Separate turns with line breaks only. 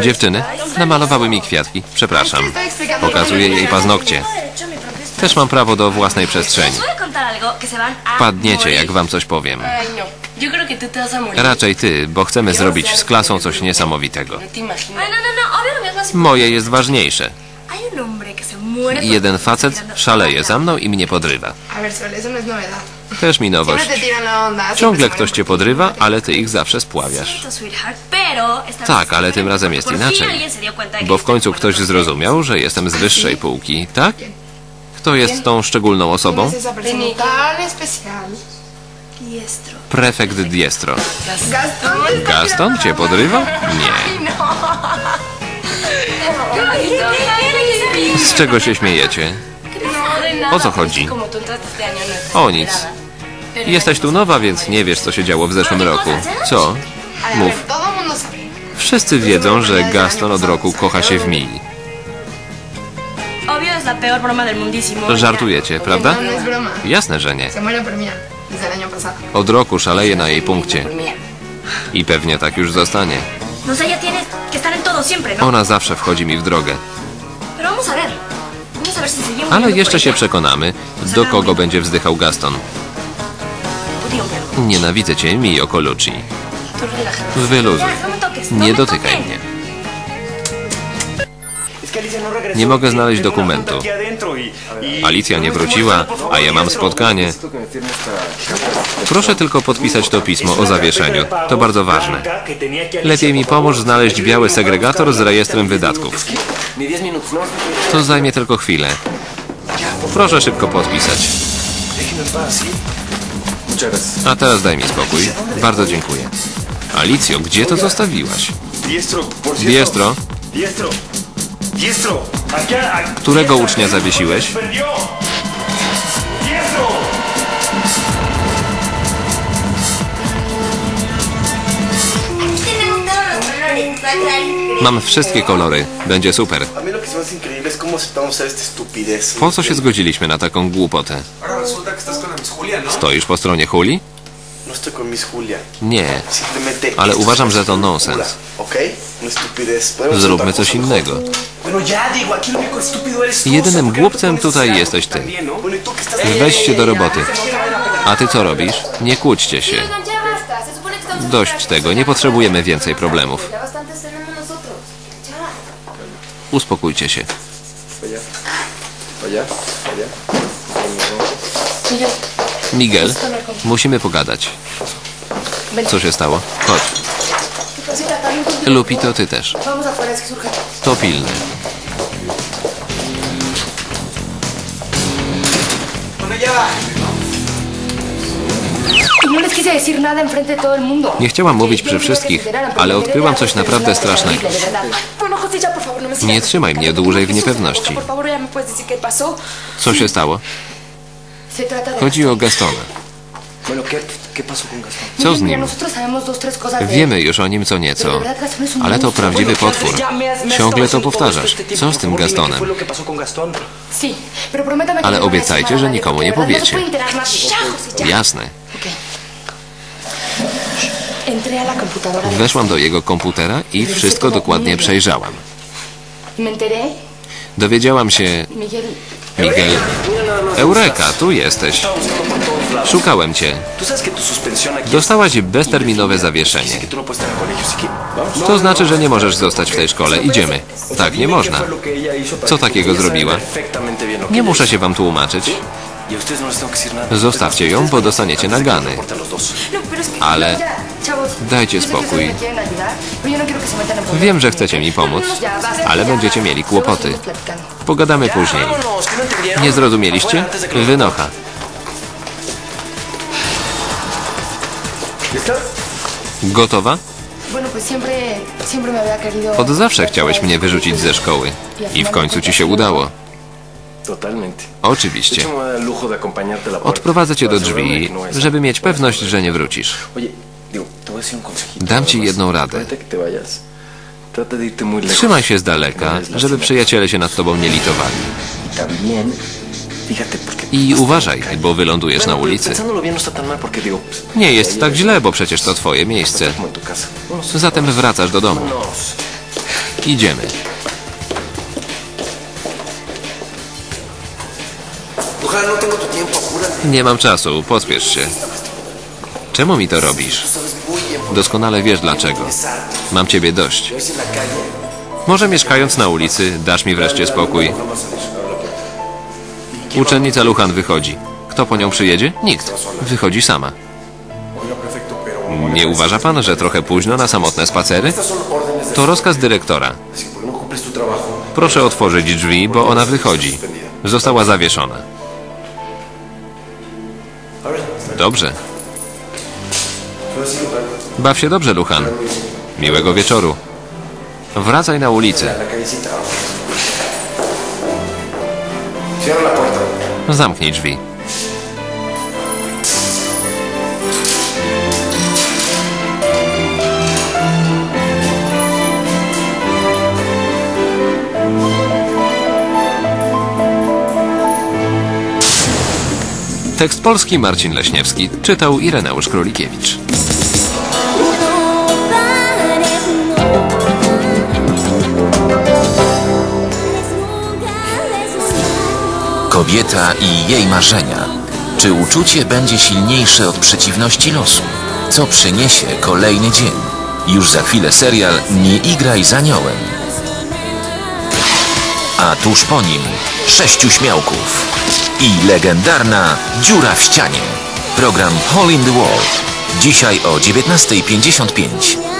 Dziewczyny namalowały mi kwiatki. Przepraszam. Pokazuję jej paznokcie. Też mam prawo do własnej przestrzeni. Padniecie, jak wam coś powiem. Raczej ty, bo chcemy zrobić z klasą coś niesamowitego. Moje jest ważniejsze. Jeden facet szaleje za mną i mnie podrywa. Też mi nowość. Ciągle ktoś cię podrywa, ale ty ich zawsze spławiasz. Tak, ale tym razem jest inaczej. Bo w końcu ktoś
de
zrozumiał, że jestem z wyższej półki, tak? Kto jest tą szczególną
¿Quién
osobą? Prefekt Diestro. Gaston cię podrywa? Nie. Z czego się śmiejecie?
No.
O co chodzi?
No
O nic. Jesteś tu nowa, więc nie wiesz, co się działo w zeszłym roku. Co? Mów. Wszyscy wiedzą, że Gaston od roku kocha się w Mii. Żartujecie, prawda?
No, no.
Jasne, że nie. Od roku szaleje na jej punkcie. I pewnie tak już zostanie.
No ¿no?
Ona zawsze wchodzi mi w drogę. Ale jeszcze się przekonamy, do kogo będzie wzdychał Gaston.
Verbo.
Nienawidzę cię, Mio Colucci. Wyluzuj. Nie dotykaj mnie. Nie mogę znaleźć dokumentu. Alicja nie wróciła, a ja mam spotkanie. Proszę tylko podpisać to pismo o zawieszeniu. To bardzo ważne. Lepiej mi pomóż znaleźć biały segregator z rejestrem wydatków. To zajmie tylko chwilę. Proszę szybko podpisać. A teraz daj mi spokój. Bardzo dziękuję. Alicjo, gdzie to zostawiłaś?
Diestro, por cierto.
Diestro,
Diestro. Diestro. Acá, aquí
Którego ucznia zawiesiłeś? Mam wszystkie kolory. Będzie super. Po co się zgodziliśmy na taką głupotę?
¿no?
Stoisz po stronie Huli? Nie. Ale uważam, że to nonsens. Zróbmy coś innego. Jedynym
¿Por qué no
głupcem tutaj jesteś ty.
no?
¿y
Weź się do roboty. A ty co robisz? Nie kłóćcie się. Dość tego, nie potrzebujemy więcej problemów. Uspokójcie się. Miguel, musimy pogadać. Co się stało? Chodź. Lupi, to ty też. To pilne. Nie chciałam mówić przy wszystkich, ale odkryłam coś naprawdę strasznego. Nie trzymaj mnie dłużej w niepewności. Co się stało? Chodzi o Gastona.
Bueno, ¿qué, ¿qué pasó con Gastón?
Co z nim? Wiemy już o nim co nieco, ale to prawdziwy potwór. Ciągle to powtarzasz. Co z tym Gastonem? Ale
no
obiecajcie, że nikomu nie
No
powiecie. Jasne. Weszłam do jego komputera i wszystko dokładnie przejrzałam. Dowiedziałam się,
Miguel,
Eureka, tu jesteś. Szukałem cię. Dostałaś bezterminowe zawieszenie. To znaczy, że nie możesz zostać w tej szkole. Idziemy. Tak, nie można. Co takiego zrobiła? Nie muszę się wam tłumaczyć. Zostawcie ją, bo dostaniecie nagany. Ale dajcie spokój. Wiem, że chcecie mi pomóc, ale będziecie mieli kłopoty. Pogadamy później. Nie zrozumieliście? Wynocha. Gotowa? Od zawsze chciałeś mnie wyrzucić ze szkoły. I w końcu ci się udało. Oczywiście. Odprowadzę cię do drzwi,
no
żeby mieć pewność, że nie wrócisz. Dam ci jedną radę. Trzymaj się z daleka, żeby przyjaciele się nad tobą nie litowali.
Y.
I uważaj, bo wylądujesz na ulicy.
No
Nie jest tak źle, bo przecież to twoje miejsce. Zatem wracasz do domu. Idziemy. Nie mam czasu, pospiesz się. Czemu mi to robisz? Doskonale wiesz dlaczego. Mam ciebie dość. Może mieszkając na ulicy, dasz mi wreszcie spokój. Uczennica Luchan wychodzi. Kto po nią przyjedzie? Nikt. Wychodzi sama. Nie uważa pan, że trochę późno na samotne spacery? To rozkaz dyrektora.
Así que, ¿por qué no?
Proszę otworzyć drzwi, bo ona wychodzi. Została zawieszona. Dobrze. Baw się dobrze, Luchan. Miłego wieczoru. Wracaj na ulicę. Zamknij drzwi. Tekst polski Marcin Leśniewski czytał Ireneusz Królikiewicz.
Kobieta i jej marzenia. Czy uczucie będzie silniejsze od przeciwności losu? Co przyniesie kolejny dzień? Już za chwilę serial Nie igraj z aniołem. A tuż po nim sześciu śmiałków i legendarna dziura w ścianie. Program Hole in the Wall. Dzisiaj o 19.55